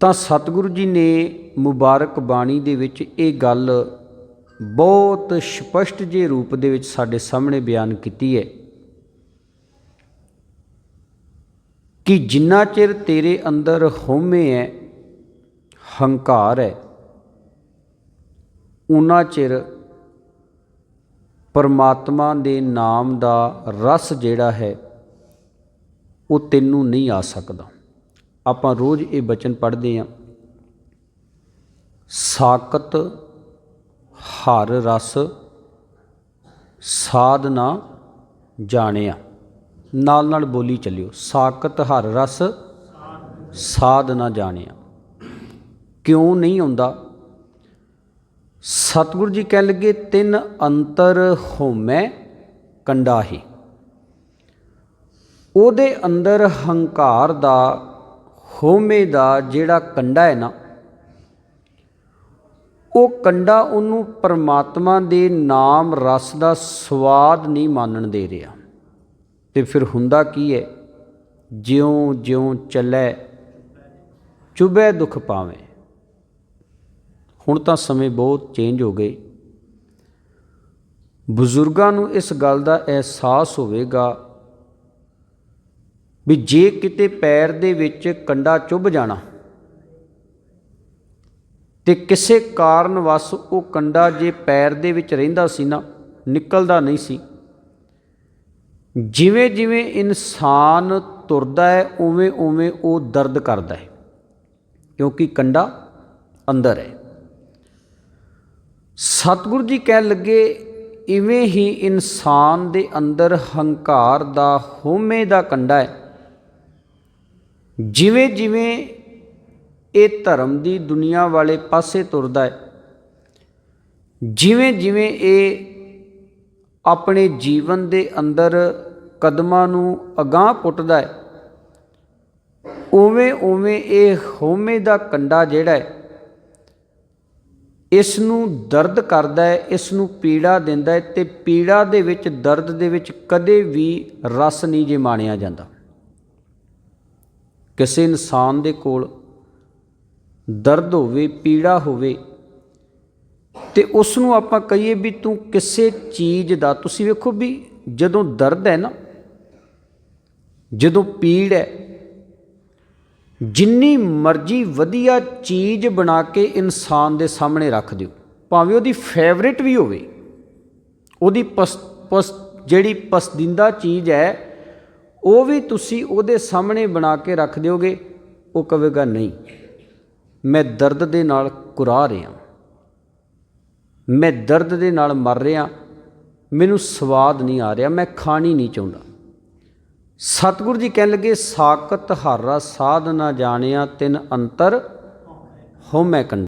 ਤਾਂ ਸਤਿਗੁਰੂ ਜੀ ਨੇ ਮੁਬਾਰਕ ਬਾਣੀ ਦੇ ਵਿੱਚ ਇਹ ਗੱਲ ਬਹੁਤ ਸਪਸ਼ਟ ਜੇ ਰੂਪ ਦੇ ਵਿੱਚ ਸਾਡੇ ਸਾਹਮਣੇ ਬਿਆਨ ਕੀਤੀ ਹੈ ਕਿ ਜਿੰਨਾ ਚਿਰ ਤੇਰੇ ਅੰਦਰ ਹਉਮੈ ਹੈ, ਹੰਕਾਰ ਹੈ, ਉਨਾ ਚਿਰ ਪਰਮਾਤਮਾ ਦੇ ਨਾਮ ਦਾ ਰਸ ਜਿਹੜਾ ਹੈ, ਉਹ ਤੈਨੂੰ ਨਹੀਂ ਆ ਸਕਦਾ। ਆਪਾਂ ਰੋਜ਼ ਇਹ ਬਚਨ ਪੜ੍ਹਦੇ ਹਾਂ। ਸਾਕਤ ਹਰ ਰਸ, ਸਾਧ ਨਾ ਜਾਣਿਆ। ਨਾਲ ਨਾਲ ਬੋਲੀ ਚੱਲਿਓ ਸਾਕਤ ਹਰ ਰਸ, ਸਾਧ ਨਾ ਜਾਣਿਆ। ਕਿਉਂ ਨਹੀਂ ਆਉਂਦਾ? ਸਤਿਗੁਰੂ ਜੀ ਕਹਿ ਲੱਗੇ, ਤਿੰਨ ਅੰਤਰ ਹੋਮੈ ਕੰਡਾਹੀ ਉਹਦੇ ਅੰਦਰ ਹੰਕਾਰ ਦਾ ਹੋਮੇ ਦਾ ਜਿਹੜਾ ਕੰਡਾ ਹੈ ਨਾ, ਉਹ ਕੰਡਾ ਉਹਨੂੰ ਪਰਮਾਤਮਾ ਦੇ ਨਾਮ ਰਸ ਦਾ ਸਵਾਦ ਨਹੀਂ ਮਾਨਣ ਦੇ ਰਿਹਾ। ਤੇ ਫਿਰ ਹੁੰਦਾ ਕੀ ਹੈ? ਜਿਉਂ ਜਿਉਂ ਚੱਲੇ, ਚੁਬੇ ਦੁੱਖ ਪਾਵੇਂ। ਹੁਣ ਤਾਂ ਸਮੇਂ ਬਹੁਤ ਚੇਂਜ ਹੋ ਗਏ। ਬਜ਼ੁਰਗਾਂ ਨੂੰ ਇਸ ਗੱਲ ਦਾ ਅਹਿਸਾਸ ਹੋਵੇਗਾ ਵੀ ਜੇ ਕਿਤੇ ਪੈਰ ਦੇ ਵਿੱਚ ਕੰਡਾ ਚੁੱਭ ਜਾਣਾ ਤੇ ਕਿਸੇ ਕਾਰਨ ਵਸ ਉਹ ਕੰਡਾ ਜੇ ਪੈਰ ਦੇ ਵਿੱਚ ਰਹਿੰਦਾ ਸੀ ਨਾ, ਨਿਕਲਦਾ ਨਹੀਂ ਸੀ। ਜਿਵੇਂ ਜਿਵੇਂ ਇਨਸਾਨ ਤੁਰਦਾ ਹੈ, ਉਵੇਂ ਉਵੇਂ ਉਹ ਦਰਦ ਕਰਦਾ ਹੈ, ਕਿਉਂਕਿ ਕੰਡਾ ਅੰਦਰ ਹੈ। ਸਤਿਗੁਰੂ ਜੀ ਕਹਿਣ ਲੱਗੇ, ਇਵੇਂ ਹੀ ਇਨਸਾਨ ਦੇ ਅੰਦਰ ਹੰਕਾਰ ਦਾ ਹੋਮੇ ਦਾ ਕੰਡਾ ਹੈ। ਜਿਵੇਂ ਜਿਵੇਂ ਇਹ ਧਰਮ ਦੀ ਦੁਨੀਆ ਵਾਲੇ ਪਾਸੇ ਤੁਰਦਾ ਹੈ, ਜਿਵੇਂ ਜਿਵੇਂ ਇਹ ਆਪਣੇ ਜੀਵਨ ਦੇ ਅੰਦਰ ਕਦਮਾਂ ਨੂੰ ਅਗਾਹ ਪੁੱਟਦਾ ਹੈ, ਉਵੇਂ ਉਵੇਂ ਇਹ ਹੋਮੇ ਦਾ ਕੰਡਾ ਜਿਹੜਾ ਹੈ, ਇਸ ਨੂੰ ਦਰਦ ਕਰਦਾ ਹੈ, ਇਸ ਨੂੰ ਪੀੜਾ ਦਿੰਦਾ ਹੈ ਤੇ ਪੀੜਾ ਦੇ ਵਿੱਚ, ਦਰਦ ਦੇ ਵਿੱਚ ਕਦੇ ਵੀ ਰਸ ਨਹੀਂ ਜੇ ਮਾਣਿਆ ਜਾਂਦਾ। ਕਿਸੇ ਇਨਸਾਨ ਦੇ ਕੋਲ ਦਰਦ ਹੋਵੇ, ਪੀੜਾ ਹੋਵੇ, ਤੇ ਉਸ ਨੂੰ ਆਪਾਂ ਕਹੀਏ ਵੀ ਤੂੰ ਕਿਸੇ ਚੀਜ਼ ਦਾ, ਤੁਸੀਂ ਵੇਖੋ ਵੀ ਜਦੋਂ ਦਰਦ ਹੈ ਨਾ, ਜਦੋਂ ਪੀੜ ਹੈ, ਜਿੰਨੀ ਮਰਜ਼ੀ ਵਧੀਆ ਚੀਜ਼ ਬਣਾ ਕੇ ਇਨਸਾਨ ਦੇ ਸਾਹਮਣੇ ਰੱਖ ਦਿਓ, ਭਾਵੇਂ ਉਹਦੀ ਫੇਵਰਿਟ ਵੀ ਹੋਵੇ, ਉਹਦੀ ਪਸ ਪਸ, ਜਿਹੜੀ ਪਸੰਦੀਦਾ ਚੀਜ਼ ਹੈ ਉਹ ਵੀ ਤੁਸੀਂ ਉਹਦੇ ਸਾਹਮਣੇ ਬਣਾ ਕੇ ਰੱਖ ਦਿਓਗੇ, ਉਹ ਕਹੇਗਾ ਨਹੀਂ। ਮੈਂ ਦਰਦ ਦੇ ਨਾਲ ਕੁਰਾ ਰਿਹਾ ਮੈਂ ਦਰਦ ਦੇ ਨਾਲ ਮਰ ਰਿਹਾ ਮੈਨੂੰ ਸਵਾਦ ਨਹੀਂ ਆ ਰਿਹਾ, ਮੈਂ ਖਾਣੀ ਨਹੀਂ ਚਾਹੁੰਦਾ। ਸਤਿਗੁਰੂ ਜੀ ਕਹਿਣ ਲੱਗੇ ਸਾਕਤ ਹਰ ਸਾਧ ਨਾ ਜਾਣਿਆ ਤਿੰਨ ਅੰਤਰ ਹਉਮੈ ਕੰਡ